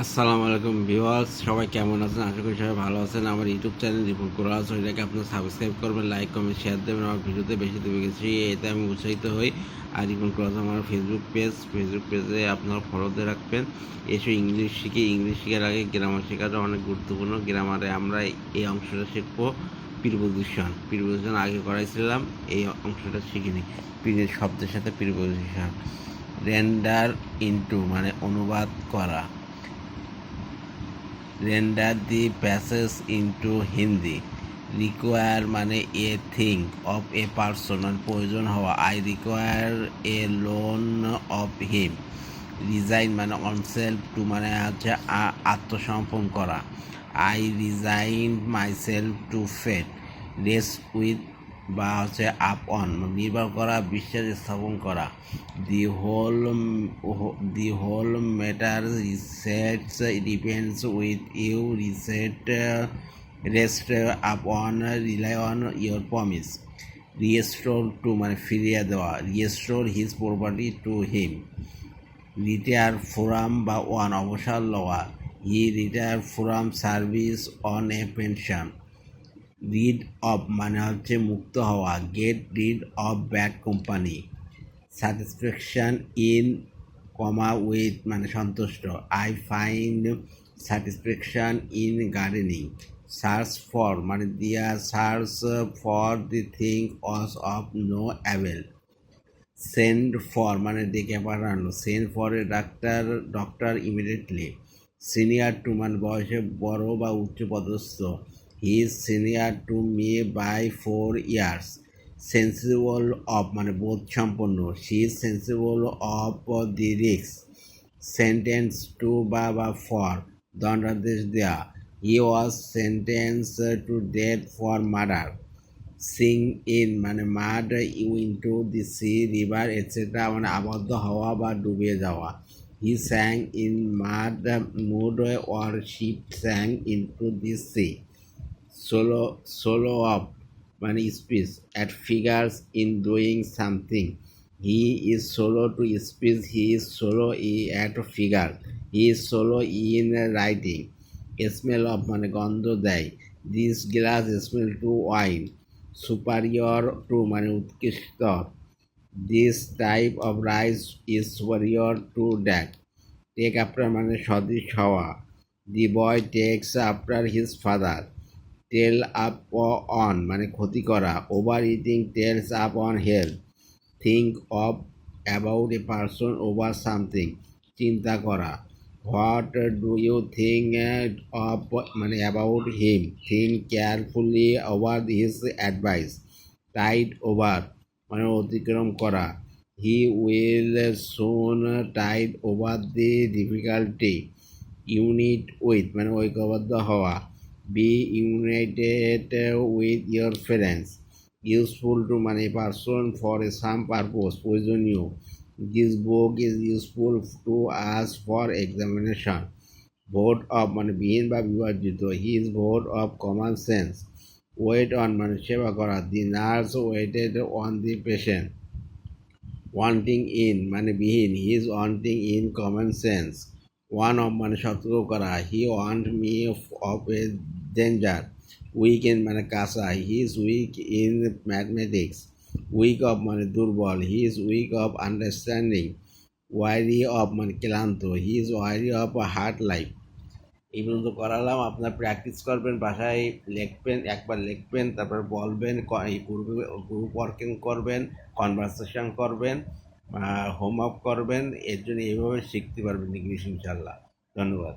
আসসালামু আলাইকুম ভিউয়ার্স, সবাই কেমন আছেন? আশা করি সবাই ভালো আছেন। আমার ইউটিউব চ্যানেল রিপোর্ট করা আছে ওইটাকে আপনারা সাবস্ক্রাইব করবেন লাইক কমেন্ট শেয়ার দেবেন। আমার ভিডিওতে বেশি দেবে গেছি, এতে আমি উৎসাহিত হই। আর রিপোর্ট করা আমার ফেসবুক পেজ ফেসবুক পেজে আপনারা ফলো দিয়ে রাখবেন। এসে ইংলিশ শিখে। ইংলিশ শেখার আগে গ্রামার শেখাটা অনেক গুরুত্বপূর্ণ। গ্রামারে আমরা এই অংশটা শিখব। প্রিপোজিশন প্রিপোজিশন আগে করাইছিলাম, এই অংশটা শিখিনি। শব্দের সাথে প্রিপোজিশন রেন্ডার ইনটু মানে অনুবাদ করা। Render the passage into Hindi. Require মানে a thing of a person মানে প্রয়োজন হওয়া। I require a loan of him. Resign মানে অনসেলফ টু মানে হচ্ছে আত্মসমর্পণ করা। I resign myself to fate rest with বা হচ্ছে আপ অন নির্ভর করা, বিশ্বাস স্থাপন করা। The whole the whole matter rests depends with you rest rest upon rely on your promise restore to মানে ফিরিয়ে দেওয়া। Restore his property to him retire from বা ওয়ান অবসর লওয়া। He retire from service on a pension rid of মানে হচ্ছে মুক্ত হওয়া get rid of bad company satisfaction in comma with মানে সন্তুষ্ট I find satisfaction in gardening search for মানে দিয়া search for the thing us of no avail send for মানে ডেকে পাঠানো সেন্ড ফর এ ডাক্তার ডক্টর ইমিডিয়েটলি সিনিয়র টু মানে বয়সে বড় বা উচ্চপদস্থ he is senior to me by four years sensible of মানে বোধ সম্পন্ন। She is sensible of the risks sentence to বা বা ফর দণ্ডাদেশ দেয়া he was sentence to death for murder sink in মানে mud into the sea river etcetera মানে আবদ্ধ হওয়া বা ডুবে যাওয়া। He sank in mud mud warship sank into the sea slow slow of মানে speech at figures in doing something he is slow to speech he is slow E at figure he is slow in writing smell of মানে গন্ধ দেয়। This glass smell to wine superior to মানে উৎকৃষ্ট। This type of rice is superior to that take after মানে সদৃশ হওয়া। The boy takes after his father tell upon মানে ক্ষতি করা। Overeating tells upon health think of about a person over something. চিন্তা করা। What do you think of মানে about him? Think carefully over his advice. Tide over মানে অতিক্রম করা। He will soon tide over the difficulty unite with মানে ঐক্যবদ্ধ হওয়া। Be united with your friends useful to মানে person for a some purpose প্রয়োজনীয় this book is useful to us for examination void of মানে বিহীন বা বিভাজিত his void of common sense wait on মানে সেবা করা the nurse waited on the patient wanting in মানে বিহীন his wanting in common sense warn of মানে সতর্ক করা। He warned me of a danger. Weak in মানে কাঁচা। He is weak in mathematics weak of মানে দুর্বল। He is weak of understanding. Weary of মানে ক্লান্ত। He is weary of hard life. এই পর্যন্ত করালাম। আপনার প্র্যাকটিস করবেন, বাসায় লিখবেন, একবার লিখবেন, তারপর বলবেন গ্রুপে গ্রুপ ওয়ার্কিং করবেন কনভারসেশন করবেন। হোমওয়ার্ক করবেন এর জন্য এইভাবে শিখতে পারবেন ইংলিশ ইনশাল্লাহ ধন্যবাদ।